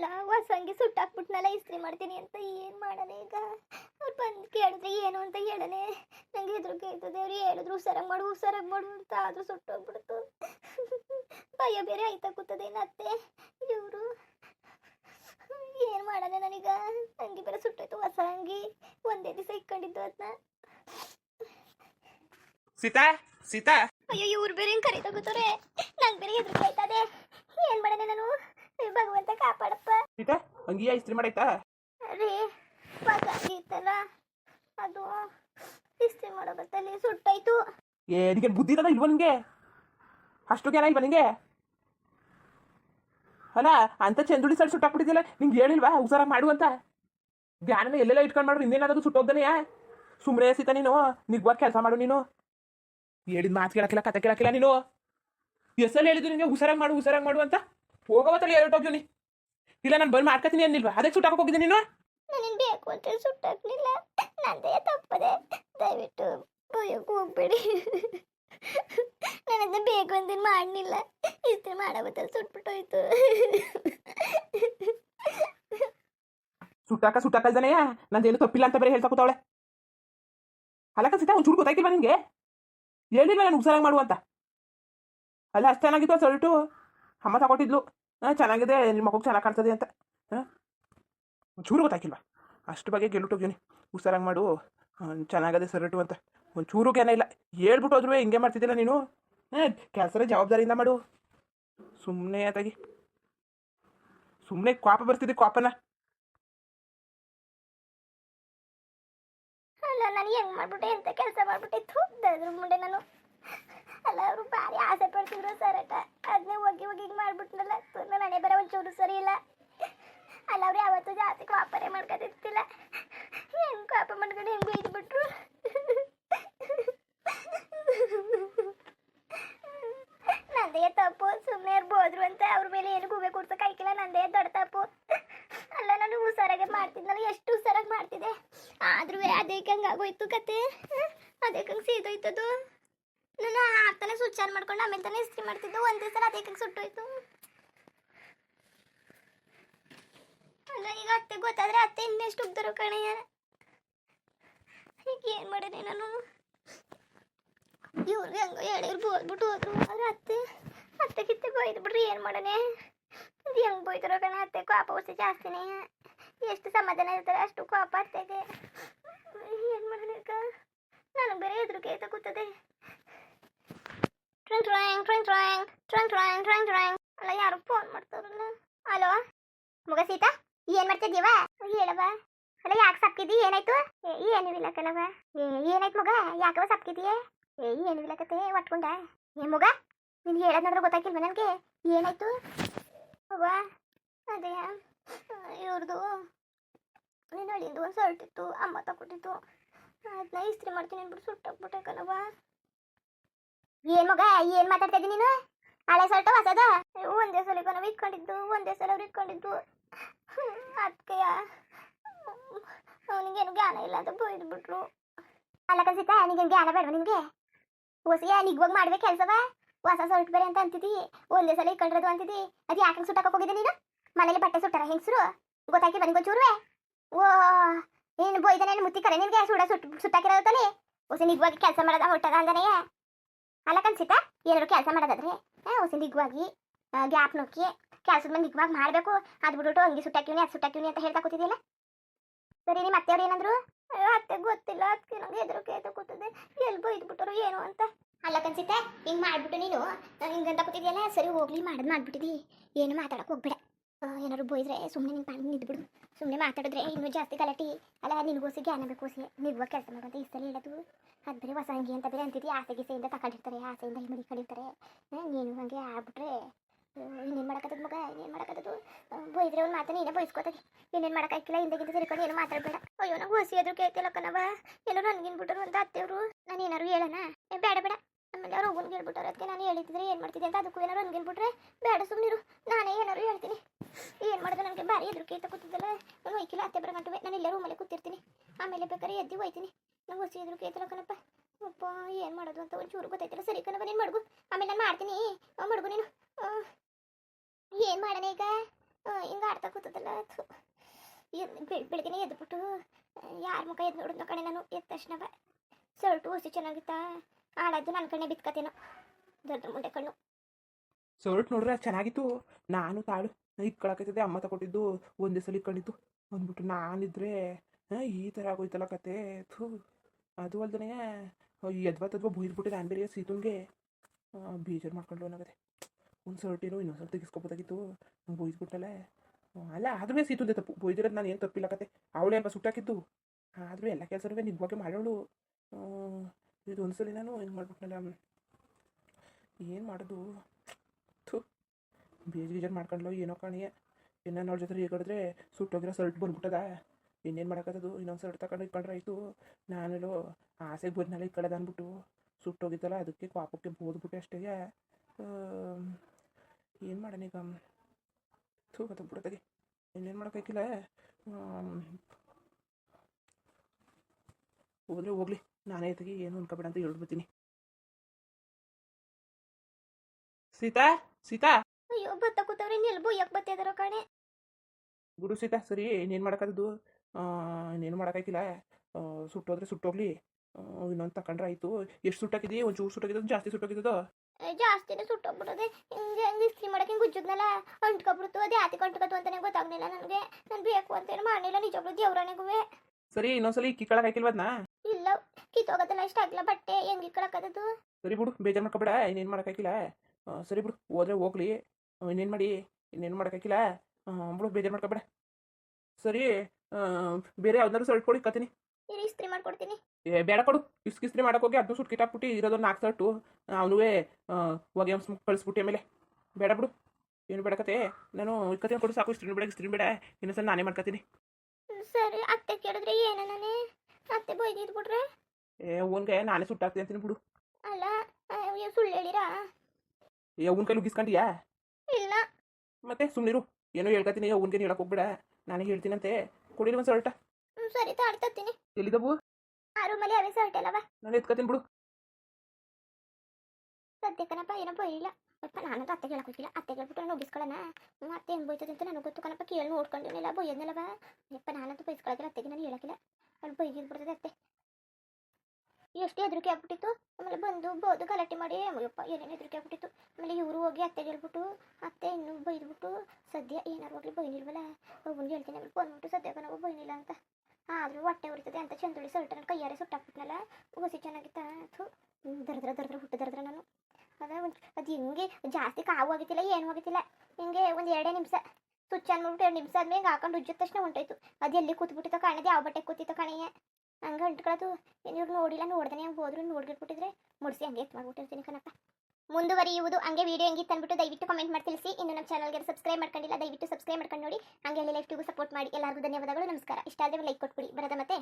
ಅಲ್ಲ ಹೊಸಂಗಿ ಸುಟ್ಟಾಕ್ಬಿಟ್ನಲ್ಲ ಇಸ್ತ್ರಿ ಮಾಡ್ತೀನಿ ಅಂತ ಏನು ಮಾಡೋಣ ಈಗ. ಅವ್ರು ಬಂದು ಕೇಳಿದ್ರೆ ಏನು ಅಂತ ಹೇಳನೆ ನಂಗೆ ಹೆದ್ರು ಕೇಳ್ತದೆ ಅವ್ರು ಹೇಳಿದ್ರು ಹುಷಾರಾಗಿ ಮಾಡು ಹುಷಾರಾಗಿ ಮಾಡು ಅಂತ ಆದರೂ ಸುಟ್ಟೋಗ್ಬಿಡ್ತು. ಭಯ ಬೇರೆ ಆಯ್ತಾ ಕೂತದೆ ಮತ್ತೆ ಇವರು ಏನು ಮಾಡೋಣ ನನಗ. ಅಂಗಿ ಬೇರೆ ಸುಟ್ಟೋಯ್ತು ಹೊಸ ಅಂಗಿ ಒಂದೇ ದಿವಸ ಇಟ್ಕೊಂಡಿದ್ದು ಅದನ್ನ ಸೀತಾ ಸೀತಾ. ಅಯ್ಯೋ ಇವ್ರು ಬೇರೆ ಹಿಂಗೆ ಕರೀತಾ ಕೂತವ್ರೆ? ನಂಗೆ ಬೇರೆ ಎದುರು ಆಯ್ತದೆ ಏನು ಮಾಡೋಣ ನಾನು? ಭಗವಂತ ಕಾಪಾಡಪ್ಪ. ಸೀತಾ ಅಂಗಿಯ ಇಸ್ತ್ರಿ ಮಾಡಾಯ್ತಾ? ರೀ ಮಗ ಅದು ಇಸ್ತ್ರಿ ಮಾಡೋ ಬತ್ತಲ್ಲಿ ಸುಟ್ಟಾಯ್ತು. ಏ ನಿಗೆ ಬುದ್ಧಿ ಇಲ್ಲದ ಇಲ್ವ ನಿಂಗೆ? ಅಷ್ಟು ಜ್ಞಾನ ಇಲ್ವಾ ನಿಂಗೆ? ಅಲ್ಲ ಅಂತ ಚಂದುಳಿ ಸರ್ ಸುಟ್ಟಾಕ್ಬಿಟ್ಟಿದ್ಯಲ್ಲ ನಿಂಗೆ ಹೇಳಿಲ್ವಾ ಹುಷಾರ ಮಾಡು ಅಂತ? ಜ್ಞಾನನ ಎಲ್ಲೆಲ್ಲ ಇಟ್ಕೊಂಡು ಮಾಡ್ರು ಇನ್ನೇನಾದ್ರು ಸುಟ್ಟೋಗ್ದಾನೆಯಾ ಸುಮ್ಮನೆ ಸೀತಾ ನೀನು ನಿಗ್ವಾದ ಕೆಲಸ ಮಾಡು ನೀನು. ಹೇಳಿದ ಮಾತು ಕೇಳಕ್ಕಿಲ್ಲ ಕತೆ ಕೇಳಕ್ಕಿಲ್ಲ ನೀನು. ಎಸ್ಸಲ್ಲಿ ಹೇಳಿದ್ರು ನಿಂಗೆ ಹುಷಾರಾಗಿ ಮಾಡು ಹುಷಾರಾಗಿ ಮಾಡು ಅಂತ? ಹೋಗೋವತ್ತಲ್ಲಿ ನೀ ಇಲ್ಲ ನಾನು ಬಂದು ಮಾಡ್ಕೊತೀನಿ ಅನ್ನಿಲ್ವಾ ಅದಕ್ಕೆ ಸುಟ್ಟಾಕ ಹೋಗಿದ್ದೆ ನೀನು? ನನಗೆ ಬೇಕು ಅಂತ ಸುಟ್ಟಾಕ್ಲಿಲ್ಲ ನಂದೇ ತಪ್ಪದೆ. ದಯವಿಟ್ಟು ಭಯಕ್ಕೆ ಹೋಗ್ಬೇಡಿ. ನನ್ನದನ್ನ ಬೇಕು ಅಂತ ಮಾಡಲಿಲ್ಲ. ಇಷ್ಟು ಮಾಡೋ ಬತ್ತಲ್ಲಿ ಸುಟ್ಬಿಟ್ಟೋಯ್ತು. ಸುಟ್ಟಾಕ ಸುಟ್ಟಾಕಲ್ದನೆಯ ನಂದೇನು ತಪ್ಪಿಲ್ಲ ಅಂತ ಬೇರೆ ಹೇಳ್ತಾ ಕೂತಾವಳೆ ಅಲ್ಲ ಸೀತಾ ಒಂಚೂರು ಗೊತ್ತಾಯ್ತಿಲ್ವಾ ನಿಂಗೆ ಹೇಳಿಲ್ವಾ ನಾನು ಉಸಾರಾಗಿ ಮಾಡುವಂತ ಅಲ್ಲ ಅಷ್ಟು ಚೆನ್ನಾಗಿತ್ತು ಸೊಲ್ಟು ಅಮ್ಮ ತಗೊಟ್ಟಿದ್ಲು. ಹಾಂ ಚೆನ್ನಾಗಿದೆ ನಿಮ್ಮ ಮಗುಗೆ ಚೆನ್ನಾಗಿ ಕಾಣ್ತದೆ ಅಂತ. ಹಾಂ ಒಂಚೂರು ಗೊತ್ತಾಗಿಲ್ಲ ಅಷ್ಟು ಬಗ್ಗೆ ಗೆಲ್ಲುಟ್ಟೋಗ್ಯನಿ ಹುಷಾರಾಗಿ ಮಾಡು. ಚೆನ್ನಾಗದೆ ಸರ್ಟು ಅಂತ. ಒಂಚೂರು ಜ್ಞಾನ ಇಲ್ಲ. ಹೇಳ್ಬಿಟ್ಟು ಹೋದ್ರು ಹಿಂಗೆ ಮಾಡ್ತಿದ್ದಿಲ್ಲ ನೀನು? ಹಾಂ ಕೆಲಸದ ಜವಾಬ್ದಾರಿಯಿಂದ ಮಾಡು. ಸುಮ್ಮನೆ ಆತಾಗಿ. ಸುಮ್ಮನೆ ಕ್ವಾಪ ಬರ್ತಿದ್ದೆ ಕ್ವಾಪನ. ಅಲ್ಲ, ನಾನು ಹೆಂಗ್ ಮಾಡ್ಬಿಟ್ಟೆ? ಎಂತ ಕೆಲಸ ಮಾಡ್ಬಿಟ್ಟೆ ಮುಂದೆ ನಾನು. ಅಲ್ಲ ಅವರು ಭಾರಿ ಆಸೆ ಪಡ್ತಿದ್ರು ಸರಕ ಅದನ್ನೇ ಹೋಗಿ ಹೋಗಿ ಹಿಂಗೆ ಮಾಡ್ಬಿಟ್ನಲ್ಲ ಸುಮ್ಮನೆ ಹಣೆ ಬರ ಒಂಚೂರು ಸರಿ ಇಲ್ಲ. ಅಲ್ಲ, ಅವ್ರು ಯಾವತ್ತೂ ಜಾಸ್ತಿ ಕೋಪನೆ ಮಾಡ್ಕೊತಿರ್ತಿಲ್ಲ. ಹೆಂಗೆ ಕ್ವಾಪ ಮಾಡ್ಕೊಂಡು ಹೆಂಗ್ ಬೀಳ್ಬಿಟ್ರು ನಂದೇ ತಪ್ಪು ಸುಮ್ಮನೆ ಇರ್ಬೋದ್ರು ಅಂತ. ಅವ್ರ ಮೇಲೆ ಏನು ಗೂಬೆ ಕೊಡ್ತಾ ಆಯ್ಕಿಲ್ಲ ನಂದೇ ದೊಡ್ಡ ತಪ್ಪು. ಅಲ್ಲ, ನಾನು ಹುಷಾರಾಗೆ ಮಾಡ್ತಿದ್ನಲ್ಲ, ಎಷ್ಟು ಹುಷಾರಾಗಿ ಮಾಡ್ತಿದ್ದೆ? ಆದ್ರೂ ಅದೇ ಹಂಗಾಗೋಯ್ತು ಕತೆ. ಅದೇ ಹಂಗೆ ಸೀದೋಯ್ತದು. ನಾನು ಆಗ್ತಾನೆ ಸ್ವಿಚ್ ಆನ್ ಮಾಡ್ಕೊಂಡು ಆಮೇಲೆ ತಾನೇ ಇಸ್ತ್ರಿ ಮಾಡ್ತಿದ್ದು. ಒಂದೇ ಸಲ ಅದಕ್ಕೆ ಸುಟ್ಟೋಯ್ತು. ಅಂದ್ರೆ ಈಗ ಅತ್ತೆ ಗೊತ್ತಾದ್ರೆ ಅತ್ತೆ ಇನ್ನೆಷ್ಟು ಉಗ್ದರು ಕಣೆ ಈಗ ಏನು ಮಾಡಿದೆ ನಾನು? ಇವ್ರಿಗೆ ಹಂಗ ಹೇಳಿದ್ರು ಬೋದ್ಬಿಟ್ಟು ಹೋದ್ರು. ಆದ್ರೆ ಅತ್ತೆ ಅತ್ತೆ ಕಿತ್ತೆ ಬೈದು ಬಿಡ್ರಿ, ಏನು ಮಾಡನೆ? ಇದು ಹೆಂಗೆ ಬೈತಾರೋ ಕಣ ಅತ್ತೆ, ಕೋಪ ಹೊಸ ಜಾಸ್ತಿನೇ. ಎಷ್ಟು ಸಮಾಧಾನ ಇರ್ತಾರೆ ಅಷ್ಟು ಕೋಪ ಅತ್ತೆಗೆ. ಏನು ಮಾಡೋಣ ನನಗೆ ಬೇರೆ ಹೆದರಿಕೆ ಆಯ್ತಾ ಕೂತದೆ. ಟ್ರಾಂಗ್ ಡ್ರಾಯಿಂಗ್ ಡ್ರಾಯಿಂಗ್ ಅಲ್ಲ, ಯಾರು ಫೋನ್ ಮಾಡ್ತಾರಲ್ಲ? ಹಲೋ ಮಗ ಸೀತಾ, ಏನ್ ಮಾಡ್ತಿದ್ದೀವ ಹೇಳವ ಅಲ್ಲ, ಯಾಕೆ ಸಾಕಿದಿ ಏನಾಯ್ತು? ಏನೂ ಇಲ್ಲ ಕಣವ ಏನಾಯ್ತು ಮಗ? ಯಾಕವ ಸಪ್ಕಿದೀಯ ಏನೂ ಇಲ್ಲ ಕತೆ, ಒಟ್ಕೊಂಡ. ಏ, ಮಗ ನಿನ್ಗೆ ಹೇಳೋದ್ ನೋಡ್ರೆ ಗೊತ್ತಾಗಿಲ್ವ ನನಗೆ? ಏನಾಯ್ತು? ಮಗ, ಅದೇ ಇವ್ರದ್ದು ನೀನು ಅಳಿಂದು ಒಂದು ಶರ್ಟ್ ಇತ್ತು, ಅಮ್ಮ ತಗೊಟ್ಟಿತ್ತು ಅದನ್ನ ಇಸ್ತ್ರಿ ಮಾಡ್ತೀನಿ ಅಂದ್ಬಿಟ್ಟು ಸುಟ್ಟಾಕ್ಬಿಟ್ಟೆ ಕಣವ ಏನ್ ಮಗ, ಏನ್ ಮಾತಾಡ್ತಾ ನೀನು? ಹಳೆ ಸೊಲ್ಟ ಹೊಸದ? ಒಂದೇ ಸಲ ಕೊನೆ ಇಟ್ಕೊಂಡಿದ್ದು ಒಂದೇ ಸಲ ಅವ್ರು ಇಟ್ಕೊಂಡಿದ್ದು. ಅದಕ್ಕೆ ಅವನಿಗೇನು ಜ್ಞಾನ ಇಲ್ಲ ಅಂತ ಬೈದ್ಬಿಟ್ರು. ಅಲ್ಲ ಕನ್ಸಿತ ನಿಗೇನು ಜ್ಞಾನ ಬೇಡವ ನಿಮಗೆ ಹೊಸಿಯ ನಿಗ್ವಾಗ ಮಾಡ್ಬೇಕು ಕೆಲಸವ? ಹೊಸ ಸೊಲ್ಟ್ ಬೇರೆ ಅಂತ ಅಂತಿದ್ದಿ ಒಂದೇ ಸಲ ಇಟ್ಕೊಂಡಿರೋದು ಅಂತಿದ್ದಿ ಅದು ಯಾಕೆ ಸುಟ್ಟಕ್ಕೆ ಹೋಗಿದ್ದೆ ನೀನು? ಮನೇಲಿ ಬಟ್ಟೆ ಸುಟ್ಟಾರ ಹೆಂಗಸರು? ಗೊತ್ತಾಕಿ ಒಂಚೂರುವೆ? ಓ, ನೀನು ಬೈದಾನೆ ಮುತ್ತಿ ಕರೆ ನಿನಗೆ ಸುಡ ಸುಟ್ ಸುಟ್ಟಾಕಿರೋದು ತಾನೆ? ಹೊಸ ನಿಗ್ವಾಗಿ ಕೆಲಸ ಮಾಡೋದ ಹೊಟ್ಟದ ಅಂದನೆಯ ಅಲ್ಲ ಕನ್ಸಿತ ಏನಾದ್ರು ಕೆಲಸ ಮಾಡೋದಾದ್ರೆ ಹೊಸ ನಿಗ್ವಾಗಿ ಗ್ಯಾಪ್ ನೋಕಿ ಕೆಲಸದ ಮೇಲೆ ನಿಗ್ವಾಗಿ ಮಾಡಬೇಕು. ಅದು ಬಿಟ್ಬಿಟ್ಟು ಹಂಗೆ ಸುಟ್ಟಾಕಿವ್ನಿ ಅದು ಸುಟ್ಟಾಕಿವ್ನಿ ಅಂತ ಹೇಳ್ತಾ ಕೂತಿದ್ಯಲ್ಲ? ಸರಿ ನಿಮ್ಮ ಅತ್ತೆಯವ್ರು ಏನಂದ್ರು? ಅತ್ತೆ ಗೊತ್ತಿಲ್ಲ ಅದಕ್ಕೆ ನಂಗೆ ಎದುರು ಕೇಳ್ತಾ ಕೂತದೆ. ಎಲ್ಲಿ ಬೈದ್ಬಿಟ್ಟರು ಏನು ಅಂತ. ಅಲ್ಲ ಕನ್ಸಿತ್ತೆ ಹಿಂಗೆ ಮಾಡ್ಬಿಟ್ಟು ನೀನು ಹಿಂಗಂತ ಕೂತಿದ್ಯಲ್ಲ, ಸರಿ ಹೋಗ್ಲಿ, ಮಾಡೋದು ಮಾಡ್ಬಿಟ್ಟಿದಿ. ಏನು ಮಾತಾಡಕ್ಕೆ ಹೋಗ್ಬೇಡ. ಏನಾದ್ರು ಬೋಯಿದ್ರೆ ಸುಮ್ಮನೆ ನಿನ್ನ ಪಾಡಿಗೆ ನಿಂತ್ಬಿಡು. ಸುಮ್ಮನೆ ಮಾತಾಡಿದ್ರೆ ಇನ್ನೂ ಜಾಸ್ತಿ ಗಲಾಟಿ. ಅಲ್ಲ ನಿನಗೋಸಿ ಜ್ಞಾನ ಬೇಕೋಸಿ ನೀವು ಕೆಲಸ ಮಾಡೋದು ಸಲ ಹೇಳೋದು. ಅದು ಬೇರೆ ಹೊಸ ಹಂಗೆ ಅಂತ ಬೇರೆ ಅಂತಿದ್ದೆ ಆಸೆ ಗೀಸೆಯಿಂದ ತಗೊಂಡಿರ್ತಾರೆ ಆಸೆಯಿಂದ ಹಿಮ್ಮಡಿ ಕಡಿರ್ತಾರೆ ನೀನು ಹಂಗೆ ಆಗ್ಬಿಟ್ರೆ ಇನ್ನೇನು ಮಾಡಕತ್ತದ ಮಗ? ಇನ್ನೇನು ಮಾಡಕತ್ತದು? ಬೈದ್ರೆ ಒಂದು ಮಾತನ್ನ ಏನೇ ಬಯಸ್ಕೋತದೆ ಇನ್ನೇನು ಮಾಡೋಕ್ಕಾಗಿಲ್ಲ ಹಿಂದೆಗಿಂದ ತಿರ್ಕೊಂಡು ಏನು ಮಾತಾಡಬೇಡ. ಅಯ್ಯೋ ನಾವು ಹೊಸಿ ಎದುರು ಕೇಳ್ತಿಲ್ಲ ಕಣವ ಎಲ್ಲರೂ ನನಗೇನು ಬಿಟ್ಟರು ಅಂತ ಅತ್ತೆಯವರು. ನಾನು ಏನಾರು ಹೇಳೋಣ? ಬೇಡ ಬೇಡ. ಆಮೇಲೆ ಅವ್ರು ಹೋಗೋನ್ಗೆ ಹೇಳ್ಬಿಟ್ಟಾರೆ ಅದಕ್ಕೆ ನಾನು ಹೇಳಿದ್ರೆ ಏನು ಮಾಡ್ತಿದ್ದೆ ಅಂತ? ಅದಕ್ಕೂ ಏನಾರು ಇನ್ಬಿಟ್ರೆ ಬೇಡ ಸುಮ್ಮನಿರು ನಾನೇ ಏನಾರು ಹೇಳ್ತೀನಿ. ಏನು ಮಾಡೋದು? ನನಗೆ ಬಾರಿ ಎದುರು ಅಂತ ಕೂತಿದ್ದಲ್ಲ. ನಾನು ಹೋಯ್ಕಿಲ್ಲ, ಅತ್ತೆ ಬರಗಂಟುವೆ ನಾನು ಇಲ್ಲೇ ರೂಮಲ್ಲಿ ಕೂತಿರ್ತೀನಿ. ಆಮೇಲೆ ಬೇಕಾದ್ರೆ ಎದ್ದು ಹೋಯ್ತೀನಿ. ನಂಗೆ ಹೊಸಿ ಎದುರು ಐತಲ್ಲ ಕಣಪ್ಪ? ಅಪ್ಪ, ಏನು ಮಾಡೋದು ಅಂತ ಒಂಚೂರು ಗೊತ್ತಾಯ್ತಿಲ್ಲ. ಸರಿ ಕಣವ ನೀನು ಮಡ್ಗು. ಆಮೇಲೆ ನಾನು ಮಾಡ್ತೀನಿ. ಮಡ್ಗು ನೀನು. ಏನು ಮಾಡೋಣ ಈಗ? ಹಿಂಗೆ ಆಡ್ತಾ ಕೂತದಲ್ಲ ಬೆಳ್ ಬೆಳಗ್ಗೆನೆ ಎದ್ಬಿಟ್ಟು ಯಾರ ಮುಖ ಎದ್ದು ನೋಡಿದ್ನೋ ಕಣೆ ನಾನು. ಎದ್ದ ತಕ್ಷಣ ಬ ಸೊಲ್ಟು ಹೊಸಿ ಚೆನ್ನಾಗಿತ್ತಾ? ಆಡೋದು ನನ್ನ ಕಣ್ಣೆ ಬಿತ್ಕತೇನೋ ದೊಡ್ಡ ಮುಂಡೆ ಕಣ್ಣು. ಸೊಲ್ಟು ನೋಡ್ರೆ ಚೆನ್ನಾಗಿತ್ತು. ನಾನು ತಾಳು. ಇಕ್ಕೊಳಕೈತದೆ, ಅಮ್ಮ ತಗೊಟ್ಟಿದ್ದು ಒಂದೇ ಸಲ ಇಟ್ಕೊಂಡಿದ್ದು ಅಂದ್ಬಿಟ್ಟು ನಾನಿದ್ರೆ ಈ ಥರ ಆಗೋಯ್ತಲ್ಲ ಕತೆ. ಥೂ, ಅದು ಅಲ್ದೇ ಯದ್ವಾ ತದ್ವಾ ಬೊಯ್ದ್ಬಿಟ್ಟೆ ನಾನು ಬೇರೆ ಸೀತುನ್ಗೆ ಬೇಜಾರು ಮಾಡ್ಕೊಂಡು ಕತೆ ಒಂದು ಸರ್ಟೇನು ಇನ್ನೊಂದು ಸರ್ಟ್ ತೆಗಿಸ್ಕೊಬೋದಾಗಿತ್ತು. ಬೊಯ್ದ್ಬಿಟ್ಟಲ್ಲ ಅಲ್ಲ ಆದ್ರೂ ಸೀತುಂದೆ ತಪ್ಪು. ಬೊಯ್ದಿರೋದು ನಾನು ಏನು ತಪ್ಪಿಲ್ಲ ಕತೆ. ಅವಳೇ ಅಲ್ಪ ಸುಟ್ಟಾಕಿದ್ದು? ಆದರೂ ಎಲ್ಲ ಕೆಲಸನೂ ನಿಜವಾಗಿ ಮಾಡೋಳು. ಇದು ಒಂದು ಸಲ ನಾನು ಹಿಂಗೆ ಮಾಡ್ಬಿಟ್ನಲ್ಲ? ಏನು ಮಾಡೋದು? ಥು. ಬೇಜ್ ಗೀಜರ್ ಮಾಡ್ಕೊಂಡ್ಲೋ, ಏನೋ ಕಾಣಿಯ ಇನ್ನು ನೋಡ್ ಜೊತೆ ಹೇಗಿದ್ರೆ ಸುಟ್ಟೋಗಿರೋ ಸರ್ಟ್ ಬಂದ್ಬಿಟ್ಟದ. ಇನ್ನೇನು ಮಾಡೋಕ್ಕದು ಇನ್ನೊಂದು ಸರ್ಟ್ ತಗೊಂಡು ಇಟ್ಕೊಂಡ್ರೆ ಆಯಿತು. ನಾನೆಲ್ಲೋ ಆಸೆಗೆ ಬಂದ್ನಲ್ಲ ಇಟ್ಕೊಳ್ಳೋದು ಅಂದ್ಬಿಟ್ಟು. ಸುಟ್ಟೋಗಿದ್ದಲ್ಲ ಅದಕ್ಕೆ ಪಾಪಕ್ಕೆ ಓದ್ಬಿಟ್ಟೆ ಅಷ್ಟೇ. ಏನು ಮಾಡೋಣ ಈಗ? ಥೂ ಗೊತ್ತಾಗ್ಬಿಡತ್ತಾಗೆ ಇನ್ನೇನು ಮಾಡೋಕ್ಕಾಗಿಲ್ಲ ಹೋದ್ರೆ ಹೋಗ್ಲಿ. ನಾನೇ ತೆಗಿ ಏನು ಅನ್ಕೋಬೇಡ ಅಂತ ಹೇಳ್ಬಿಡ್ತೀನಿ. ಸೀತಾ? ಸೀತಾ? ಅಯ್ಯೋ ಭತ್ತ ಕೂತವ್ರೆ ನಿಲ್ಬೋ ಯಾಕೆ ಬತ್ತಿದಾರೋ ಕಣೆ. ಗುರು ಸೀತಾ ಸರಿ ಇನ್ನೇನು ಮಾಡೋಕ್ಕದು ಇನ್ನೇನು ಮಾಡೋಕ್ಕಾಯ್ತಿಲ್ಲ. ಸುಟ್ಟೋದ್ರೆ ಸುಟ್ಟೋಗ್ಲಿ. ಇನ್ನೊಂದು ತಕೊಂಡ್ರೆ ಆಯಿತು. ಎಷ್ಟು ಸುಟ್ಟಾಕಿದಿ? ಒಂಚೂರು ಸುಟ್ಟಾಗಿದ್ದು ಜಾಸ್ತಿ ಸುಟ್ಟೋಗಿದ್ದು ಏ, ಜಾಸ್ತಿನೇ ಸುಟ್ಟೋಗ್ಬಿಡೋದೆ. ಹಿಂಗೆ ಹಂಗೆ ಇಸ್ತ್ರಿ ಮಾಡಕ್ಕೆ ಹಿಂಗೆ ಗುಜ್ಜದ್ನಲ್ಲ ಅಂಟ್ಕೊಬಿಡ್ತು ಅದೇ ಯಾತಿಗೆ ಅಂಟ್ಕೊತು ಅಂತಾನೆ ಗೊತ್ತಾಗ್ಲಿಲ್ಲ ನನಗೆ. ನಾನು ಬೇಕು ಅಂತೇನು ಮಾಡಲಿಲ್ಲ ನಿಜವಾಗ್ಲೂ ದೇವ್ರಣೆಗೂ ಸರಿ ಇನ್ನೊಂದ್ಸಲಿ ಇಕ್ಕಿಕೊಳಕ್ ಹಾಕಿಲ್ವದ್ನ? ಇಲ್ಲ ಕಿತ್ತೋಗತ್ತಲ್ಲ ಇಷ್ಟ ಆಗಿಲ್ಲ ಬಟ್ಟೆ. ಹೆಂಗೆ ಇಕ್ಕಳಕ್ಕದದು ಸರಿ ಬಿಡು ಬೇಜಾರು ಮಾಡ್ಕೊಬೇಡ ಇನ್ನೇನು ಮಾಡೋಕ್ಕಾಗಿಲ್ಲ ಸರಿ ಬಿಡು ಹೋದ್ರೆ ಹೋಗ್ಲಿ. ಇನ್ನೇನು ಮಾಡಿ ಇನ್ನೇನು ಮಾಡೋಕ್ಕಾಗಿಲ್ಲ ಬಿಡು ಬೇಜಾರು ಮಾಡ್ಕೊಬೇಡ ಸರಿ ಬೇರೆ ಯಾವ್ದಾದ್ರು ಶರ್ಟ್ ಕೊಡಿ ಕತ್ತೀನಿ. ಇಸ್ತ್ರಿ ಮಾಡ್ಕೊಡ್ತೀನಿ. ಏ ಬೇಡ ಕೊಡು. ಇಸ್ಕ್ ಇಸ್ತ್ರಿ ಮಾಡಕ್ ಹೋಗಿ ಅದನ್ನು ಸುಟ್ ಕಿಟ್ಟಾಕ್ಬಿಟ್ಟು ಇರೋದು ನಾಲ್ಕು ಶರ್ಟು ಅವನುವೇ ಹೊಗೆ ಅಂಶ ಕಳಿಸ್ಬಿಟ್ಟು ಆಮೇಲೆ. ಬೇಡ ಬಿಡು. ಏನು ಬೇಡಕತೆ ನಾನು ಇಕ್ಕತ್ತೀನಿ ಕೊಡು ಸಾಕು ಇಸ್ತ್ರಿ ಬೇಡ ಇಸ್ತ್ರಿ ಬೇಡ. ಇನ್ನೊಂದ್ಸಲ ನಾನೇ ಮಾಡ್ಕೊತೀನಿ ಸರಿ ಅತ್ತೆ ಕೇಳಿದ್ರೆ ಏನ ನಾನೇ? ಅತ್ತೆ ಬೈದಿದ್ಬಿಟ್ರೆ ಏ ಅವನ್ಗೆ ನಾನೇ ಸುಟ್ಟಾಕ್ತೀನಿ ಅಂತೀನಿ ಬಿಡು. ಅಲ್ಲ ಸುಳ್ಳು ಹೇಳಿರಾ? ಏ ಅವನ ಕೈಲಿ ಉಗಿಸ್ಕೊಂಡಿಯಾ ಇಲ್ಲ. ಮತ್ತೆ ಸುಮ್ಮನಿರು ಏನೋ ಹೇಳ್ಕೊತೀನಿ ಅವನ್ಗೆ ಹೇಳಕ್ ಹೋಗ್ಬೇಡ. ನಾನೇ ಹೇಳ್ತೀನಂತೆ. ಕೊಡಿರಿ ಒಂದು ಸರ್ಟ. ಸರಿ ತಾಡಿ ತತ್ತೀನಿ ಎಲ್ಲಿದವು ಆ ರೂಮಲ್ಲಿ ಅವೇ ಸರ್ಟ್ ಅಲ್ಲವ? ನಾನು ಎತ್ಕೊತೀನಿ ಬಿಡು. ಸದ್ಯಕ್ಕನಪ್ಪ ಏನೋ ಇಲ್ಲ ಅಪ್ಪ ನಾನು ಅತ್ತೆ ಕೇಳಕ್ ಹೋಗಿಲ್ಲ. ಅತ್ತೆ ಕೇಳ್ಬಿಟ್ಟು ನಾನು ಒಗಿಸ್ಕೊಳ್ಳೋಣ ಹ್ಮ್, ಅತ್ತೆ ಹೆಂಗ್ ಬೈತದೆ ಅಂತ ನನಗೆ ಗೊತ್ತು ಕಣಪ್ಪ. ಕೇಳಿ ನೋಡ್ಕೊಂಡಿಲ್ಲ ಬೈಯದ್ನಲ್ಲವ. ಯಪ್ಪ ನಾನಂತೂ ಬೈಸ್ಕೊಳಕಿಲ್ಲ ಅತ್ತೆಗೆ ನಾನು ಹೇಳಕ್ಕಿಲ್ಲ. ಅಲ್ಲಿ ಬೈಗಿದ್ಬಿಡ್ತದೆ ಅತ್ತೆ. ಎಷ್ಟು ಹೆದರಿಕೆ ಆಗ್ಬಿಟ್ಟಿತ್ತು? ಆಮೇಲೆ ಬಂದು ಬೋದು ಗಲಾಟೆ ಮಾಡಿ ಅಯ್ಯಪ್ಪ ಏನೇನು ಹೆದರಿಕೆ ಆಗ್ಬಿಟ್ಟಿತ್ತು? ಆಮೇಲೆ ಇವರು ಹೋಗಿ ಅತ್ತೆಗೆ ಹೇಳ್ಬಿಟ್ಟು, ಅತ್ತೆ, ಇನ್ನೂ ಬೈದ್ಬಿಟ್ಟು ಸದ್ಯ ಏನಾರು ಹೋಗ್ಲಿ ಬೈನಿಲ್ವಲ್ಲ ಒಬ್ಬನಿಗೆ ಹೇಳ್ತೀನಿ, ಆಮೇಲೆ ಬಂದ್ಬಿಟ್ಟು ಸದ್ಯಕ್ಕೆ ನಾವು ಬೈನಿಲ್ಲ ಅಂತ. ಆದರೂ ಹೊಟ್ಟೆ ಉರಿತದೆ ಅಂತ ಚಂದುಳಿ ಸರ್ಟ್ ನನ್ನ ಕೈಯಾರೆ ಸುಟ್ಟಾಕ್ಬಿಟ್ನಲ್ಲ? ಹೋಗಿ ಚೆನ್ನಾಗಿತ್ತ? ಥು, ದರದ್ರ ದರದ್ರ ಹುಟ್ಟು ದರದ್ರ ನಾನು. ಅದ ಅದು ಹಿಂಗೆ ಜಾಸ್ತಿ ಕಾವು ಆಗಿತ್ತಿಲ್ಲ, ಏನು ಆಗಿತ್ತಿಲ್ಲ. ಹಿಂಗೆ ಒಂದು ಎರಡೇ ನಿಮಿಷ. ಸ್ವಿಚ್ ಅಂದ್ಬಿಟ್ಟು ಎರಡು ನಿಮಿಷ ಆದ್ಮೇಲೆ ಹಾಕೊಂಡು ಉಜ್ಜಿದ ತಕ್ಷಣ ಹೊಂಟೋಯ್ತು. ಅದು ಎಲ್ಲಿ ಕೂತ್ಬಿಟ್ಟಿತ್ತು ಕಾಣದೆ, ಯಾವ ಬಟ್ಟೆ ಕೂತಿತ್ತು ಕಾಣೆಯೇ. ಹಂಗೆ ಅಂಟ್ಕೊಳ್ಳೋದು ಏನು ಇವ್ರು ನೋಡಿಲ್ಲ, ನೋಡ್ದೇನೆ ಹಂಗೆ ಹೋದ್ರು ನೋಡ್ಗಿಟ್ಬಿಟ್ಟಿದ್ರೆ ಮುಡಿಸಿ ಹಂಗೆ ಎತ್ತು ಮಾಡ್ಬಿಟ್ಟಿರ್ತೀನಿ ಕನಕ ಮುಂದುವರಿಯುವುದು ಹಂಗೆ ವೀಡಿಯೋ ಹೆಂಗಿತ್ತು ಅಂದ್ಬಿಟ್ಟು ದಯವಿಟ್ಟು ಕಮೆಂಟ್ ಮಾಡಿ ತಿಳಿಸಿ. ಇನ್ನು ನಮ್ಮ ಚಾನಲ್ಗೆ ಸಬ್ಸ್ಕ್ರೈಬ್ ಮಾಡ್ಕೊಂಡಿಲ್ಲ, ದಯವಿಟ್ಟು ಸಬ್ಸ್ಕ್ರೈಬ್ ಮಾಡ್ಕೊಂಡು ನೋಡಿ. ಹಂಗೆ ಲೈಫ್ಟಿಗೂ ಸಪೋರ್ಟ್ ಮಾಡಿ. ಎಲ್ಲರಿಗೂ ಧನ್ಯವಾದಗಳು, ನಮಸ್ಕಾರ. ಇಷ್ಟ ಆದರೆ ಲೈಕ್ ಕೊಟ್ಬಿಡಿ. ಬರೋದ ಮತ್ತೆ.